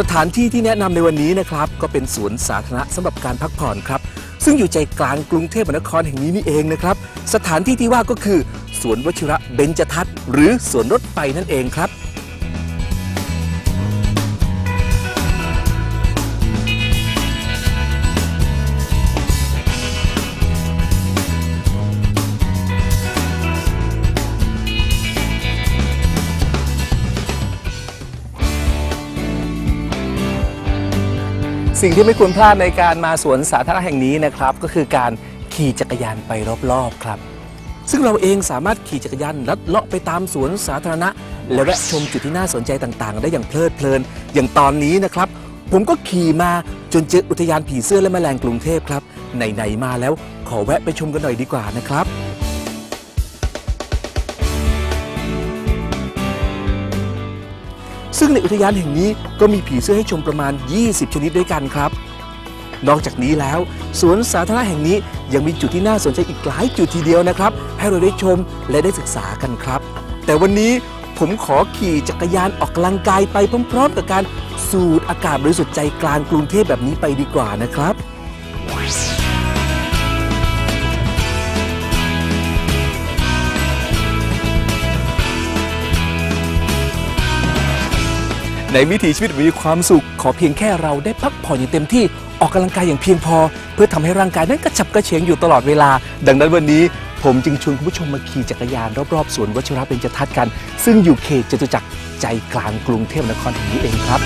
สถานที่ที่แนะนำในวันนี้นะครับ ก็เป็นสวนสาธารณะสำหรับการพักผ่อนครับ ซึ่งอยู่ใจกลางกรุงเทพมหานครแห่งนี้นี่เองนะครับ สถานที่ที่ว่าก็คือ สวนวชิระเบญจทัศน์หรือสวนรถไฟนั่นเองครับ สิ่งที่ไม่ควรพลาดในการมาสวนสาธารณะแห่งนี้นะครับ ก็คือการขี่จักรยานไปรอบๆครับ ซึ่งเราเองสามารถขี่จักรยานลัดเลาะไปตามสวนสาธารณะ และแวะชมจุดที่น่าสนใจต่างๆ ได้อย่างเพลิดเพลิน อย่างตอนนี้นะครับ ผมก็ขี่มาจนเจออุทยานผีเสื้อและแมลงกรุงเทพครับไหนๆมาแล้วขอแวะไปชมกันหน่อยดีกว่านะครับ ซึ่งในอุทยานแห่งนี้ก็มีผีเสื้อให้ชมประมาณ 20 ชนิดด้วยกันครับ นอกจากนี้แล้วสวนสาธารณะแห่งนี้ยังมีจุดที่น่าสนใจอีกหลายจุดทีเดียวนะครับ ให้เราได้ชมและได้ศึกษากันครับ แต่วันนี้ผมขอขี่จักรยานออกกำลังกายไปพร้อมๆกับการสูดอากาศบริสุทธิ์ใจกลางกรุงเทพแบบนี้ไปดีกว่านะครับ ในวิถีชีวิตมีความสุข ขอเพียงแค่เราได้พักผ่อนอย่างเต็มที่ออกกำลังกายอย่างเพียงพอ เพื่อทำให้ร่างกายนั้นกระฉับกระเฉงอยู่ตลอดเวลา ดังนั้นวันนี้ผมจึงชวนคุณผู้ชมมาขี่จักรยานรอบๆสวนวัชระเบญจทัศน์กัน ซึ่งอยู่เขตจตุจักรใจกลางกรุงเทพนครแห่งนี้เองครับ